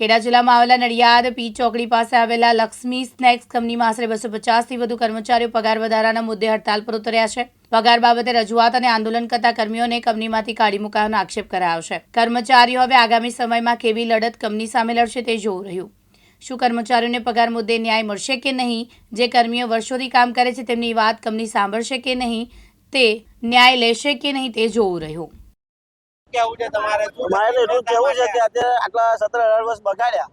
ખેડા જિલ્લામાં આવેલા નડિયાદ પી ચોકડી પાસે આવેલા લક્ષ્મી સ્નેક્સ કંપનીમાં આશરે બસો પચાસથી વધુ કર્મચારીઓ પગાર વધારાના મુદ્દે હડતાલ પર ઉતર્યા છે. પગાર બાબતે રજૂઆત અને આંદોલન કરતા કર્મીઓને કંપનીમાંથી કાઢી મુકાવાનો આક્ષેપ કરાયો છે. કર્મચારીઓ હવે આગામી સમયમાં કેવી લડત કંપની સામે લડશે તે જોવું રહ્યું. શું કર્મચારીઓને પગાર મુદ્દે ન્યાય મળશે કે નહીં? જે કર્મીઓ વર્ષોથી કામ કરે છે તેમની વાત કંપની સાંભળશે કે નહીં? તે ન્યાય લેશે કે નહીં તે જોવું રહ્યું. કેવું છે તમારે? મારે તો એટલું કેવું છે કે અત્યારે આટલા સત્તર અઢાર વર્ષ બગાડ્યા?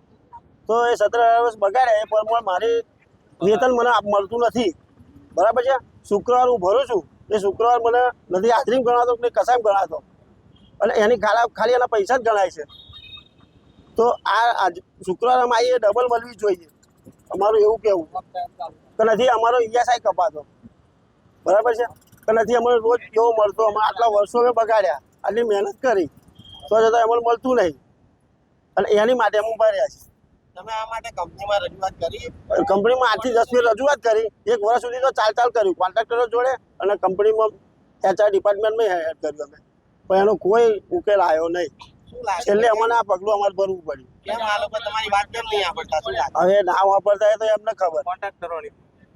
તો એ સત્તર અઢાર વર્ષ બગાડ્યા એ પ્રમાણે મારી વેતન મને મળતું નથી. બરાબર છે? શુક્રવાર હું ભરું છું. એ શુક્રવાર મને નથી હાજરી ગણાતો કે કસામ ગણાતો. અને એની ખાલી ખાલી એના પૈસા જ ગણાય છે. તો આ આજ શુક્રવારમાં આવી ડબલ મળવી જોઈએ. અમારું એવું કેવું કે નથી અમારો ઈએસઆઈ કપાતો. બરાબર છે? કે નથી અમને રોજ કેવો મળતો? અમે આટલા વર્ષો અમે બગાડ્યા. આટલી મહેનત કરી. તો છતાં અમને મળતું નહીં. અને એની માટે અમે ઊભા રહ્યા છીએ. તમે આ માટે કંપનીમાં રજૂઆત કરી? કંપનીમાં આઠથી દસ મિનિટ રજૂઆત કરી. એક વર્ષ સુધી તો ચાલ ચાલ કર્યું. કોન્ટ્રાક્ટરો જોડે અને કંપનીમાં એચઆર ડિપાર્ટમેન્ટમાં હેડ કર્યું અમે. પણ એનો કોઈ ઉકેલ આવ્યો નહીં. શું લાગે? છેલ્લે અમને આ પગલું અમારે ભરવું પડ્યું. કેમ આ લોકો તમારી વાત કેમ નહીં વાપરતા હવે ના વાપરતા તો એમને ખબર. કોન્ટ્રાક્ટરોની.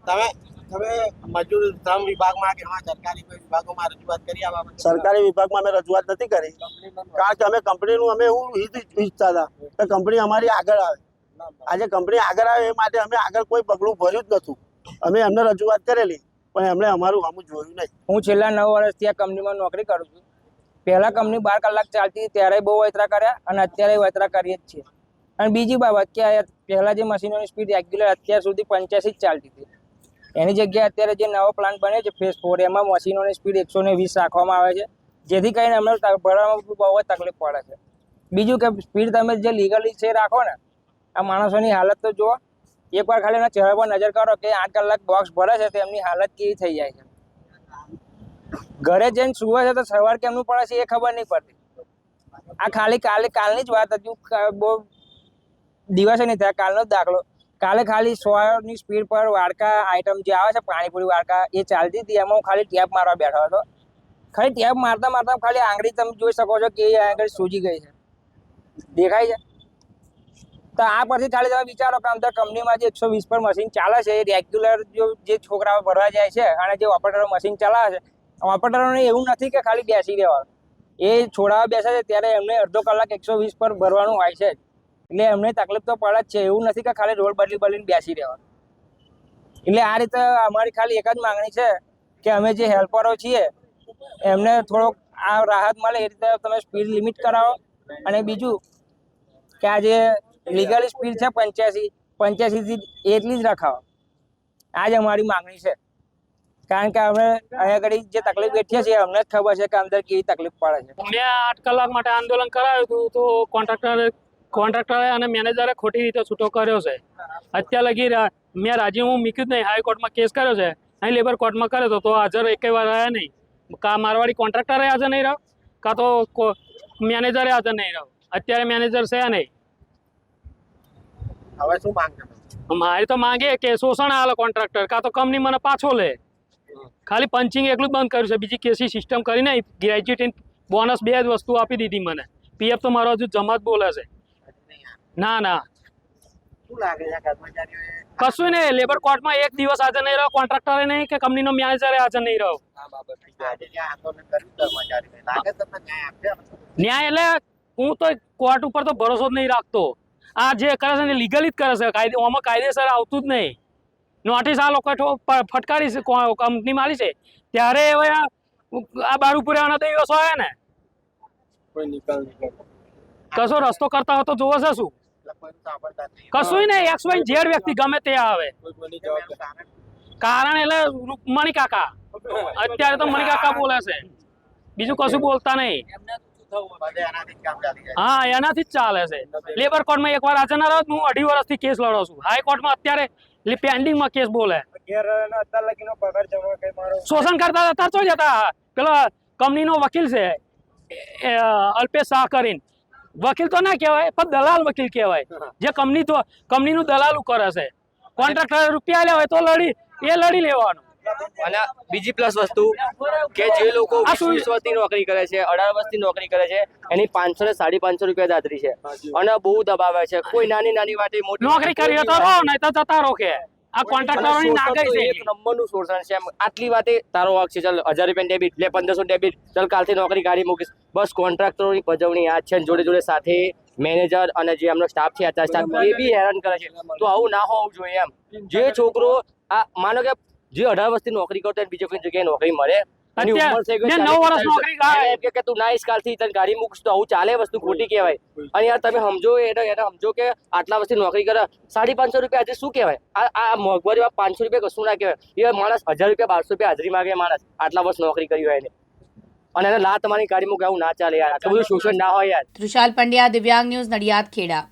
તમે તમે મજૂર શ્રમ વિભાગમાં કે એમાં સરકારી વિભાગોમાં રજૂઆત કરી આ બાબતે સરકારી વિભાગમાં અમે રજૂઆત નથી કરી. કારણ કે અમે કંપનીનું અમે એવું હિત ઈચ્છતા હતા કે કંપની અમારી આગળ આવે. આજે કંપની આગળ આવે એ માટે અમે આગળ કોઈ પગલું ભર્યું જ નહોતું. અમે એમને રજૂઆત કરેલી પણ એમણે અમારું આમ જોયું નહીં. હું છેલ્લા નવ વર્ષથી આ કંપનીમાં નોકરી કરું છું. પહેલા કંપની બાર કલાક ચાલતી હતી ત્યારે બહુ વૈતરા કર્યા અને અત્યારે વૈતરા કરીએ જ છીએ. અને બીજી બાબત કે આ પહેલા જે મશીનોની સ્પીડ રેગ્યુલર અત્યાર સુધી પંચ્યાસી જ ચાલતી હતી. એની જગ્યાએ અત્યારે જે નવો પ્લાન્ટ બને છે ફેસ ફોર એમાં મશીનોની સ્પીડ એકસો ને વીસ રાખવામાં આવે છે. જેથી કરીને અમને ભરવામાં બહુ જ તકલીફ પડે છે. બીજું કે સ્પીડ તમે જે લીગલી છે રાખો ને, આ માણસોની હાલત તો જુઓ. એકવાર ખાલી એના ચહેરા પર નજર કરો કે આઠ કલાક બોક્સ ભરે છે તો એમની હાલત કેવી થઈ જાય છે. ઘરે જઈને સુવે છે તો સવાર કેમનું પડે છે એ ખબર નહીં પડતી. આ ખાલી કાલે, કાલની જ વાત હતી. બહુ દિવસે નહીં થયા, કાલનો જ દાખલો. કાલે ખાલી સોની સ્પીડ પર વાડકા આઈટમ જે આવે છે, પાણીપુરી વાડકા, એ ચાલતી હતી. એમાં હું ખાલી ટેપ મારવા બેઠો હતો. ખાલી ટેપ મારતા મારતા ખાલી આંગળી તમે જોઈ શકો છો કે એ આંગળી સૂજી ગઈ છે. દેખાય છે? તો આ પરથી ખાલી તમે વિચારો કે અંદર કંપનીમાં જે એકસો વીસ પર મશીન ચાલે છે, એ રેગ્યુલર જો છોકરાઓ ભરવા જાય છે અને જે ઓપરેટરો મશીન ચલાવે છે ઓપરેટરોને એવું નથી કે ખાલી બેસી રહેવાનું. એ છોડાવવા બેસે છે, ત્યારે એમને અડધો કલાક એકસો વીસ પર ભરવાનું હોય છે જ. એટલે એમને તકલીફ તો પડે જ છે. એવું નથી કે ખાલી રોડ બદલી બદલીને બેસી રહેવા. એટલે આ રીતે અમારી ખાલી એક જ માંગણી છે કે અમે જે હેલ્પરો છીએ, એમને થોડોક આ રાહત મળે એ રીતે તમે સ્પીડ લિમિટ કરાવો. અને બીજું કે આ જે લીગલ સ્પીડ છે પંચ્યાસી, પંચ્યાસીથી એટલી જ રખાવો. આ જ અમારી માંગણી છે. કારણ કે અમે અહીંયા આગળ જે તકલીફ બેઠીએ છીએ, અમને જ ખબર છે કે અંદર કેવી તકલીફ પડે છે. મેં આઠ કલાક માટે આંદોલન કરાવ્યું હતું, તો કોન્ટ્રાક્ટરે કોન્ટ્રાક્ટરે અને મેનેજરે ખોટી રીતે છૂટો કર્યો છે. અત્યાર લગી મેં મેં રાજીનામું મૂક્યું જ નહીં હાઈકોર્ટમાં કેસ કર્યો છે. અહીં લેબર કોર્ટમાં કર્યો હતો તો હાજર એક વાર રહ્યા નહીં. કા મારવાડી કોન્ટ્રાક્ટરે હાજર નહીં રહ્યો? કાં તો મેનેજરે હાજર નહીં રહ્યો? અત્યારે મેનેજર છે નહીં. હવે શું માંગ મારી તો માંગે કે શોષણ આલે કોન્ટ્રાક્ટર. કાં તો કંપની મને પાછો લે. ખાલી પંચિંગ એકલું જ બંધ કર્યું છે. બીજી કેસી સિસ્ટમ કરી નહીં. ગ્રેજ્યુએટ બોનસ બે જ વસ્તુ આપી દીધી મને. પીએફ તો મારો હજુ જમા જ બોલે છે. ના ના. કશું નહીં લેબર કોર્ટમાં એક દિવસ હાજર નહીં રહ્યો કોન્ટ્રાક્ટરે નહીં કે કંપનીનો મેનેજરે હાજર નહીં રહ્યો. ન્યાય એટલે હું તો કોર્ટ ઉપર તો ભરોસો જ નહીં રાખતો. આ જે કરે છે ને લીગલી જ કરે છે. કાયદે આમાં કાયદેસર આવતું જ નહીં. નોટિસ આ લોકો ફટકારી છે કંપની મારી છે. ત્યારે હવે આ બાર ઉપર આવવાના દિવસો આવ્યા ને. કોઈ નિકાલ નહીં કશો રસ્તો કરતા હોય તો જોવો છે શું? કશું નહીં. એક્સ વાય ઝેડ વ્યક્તિ ગમે તે આવે. કારણ એટલે મણિકાકા અત્યારે તો મણિકાકા બોલે છે. બીજું કશું બોલતા નહીં. હા એનાથી જ ચાલે છે. લેબર કોર્ટમાં એકવાર હાજર ના રહ્યો હું અઢી વર્ષથી કેસ લડો છું. હાઈકોર્ટમાં અત્યારે પેન્ડિંગમાં કેસ બોલે. શોષણ કરતા હતા તો જતા પેલો કંપનીનો વકીલ છે અલ્પેશ શાહ કરીને. વકીલ તો ના કહેવાય પણ દલાલ વકીલ કહેવાય. જે કંપની તો કંપનીનું દલાલું કરે છે. કોન્ટ્રાક્ટર રૂપિયા લેવાય તો લડી એ લડી લેવાનું. અને બીજી પ્લસ વસ્તુ કે જે લોકો વીસ વર્ષની નોકરી કરે છે અઢાર વર્ષની નોકરી કરે છે એની પાંચસો ને સાડી પાંચસો રૂપિયા દાદરી છે. અને બહુ દબાવે છે. કોઈ નાની નાની વાતે મોટી નોકરી કરી તો રહો નહીં તો જતા રહો કે. આ કોન્ટ્રાક્ટરોની નાગઈ છે એક નંબરનું શોષણ છે. એમ આટલી વાતે તારો વાક છે. ચાલ હજાર રૂપિયા ડેબિટ લે પંદરસો ડેબિટ ચાલ કાલથી નોકરી કાઢી મૂકીશ. બસ કોન્ટ્રાક્ટરોની પજવણી આ છે. જોડે જોડે સાથે મેનેજર અને જે એમનો સ્ટાફ છે આ સ્ટાફ એ બી હેરાન કરે છે. તો આવું ના હોવું જોઈએ એમ. જે છોકરો આ માનો કે જે અઢાર વર્ષથી નોકરી કરતો હોય બીજો કોઈ જગ્યાએ નોકરી મળે નવ વર્ષ નોકરી એને કે કે તું નાઈસ કાલથી તને ગાડી મૂકશ તો આવું ચાલે વસ્તુ ખોટી કહેવાય. અને યાર તમે સમજો એને એને સમજો કે આટલા વર્ષથી નોકરી કરે. સાડી પાંચસો રૂપિયા આજે શું કહેવાય? આ આ મોંઘવારીમાં પાંચસો રૂપિયા કશું ના કહેવાય. એ માણસ હજાર રૂપિયા બારસો રૂપિયા હાજરી માગે માણસ આટલા વર્ષ નોકરી કરી હોય એને. અને એને લા તમારી ગાડી મૂકે આવું ના ચાલે યાર. આટલું બધું શોષણ ના હોય યાર. તૃષાલ પંડ્યા દિવ્યાંગ ન્યૂઝ નડિયાદ ખેડા.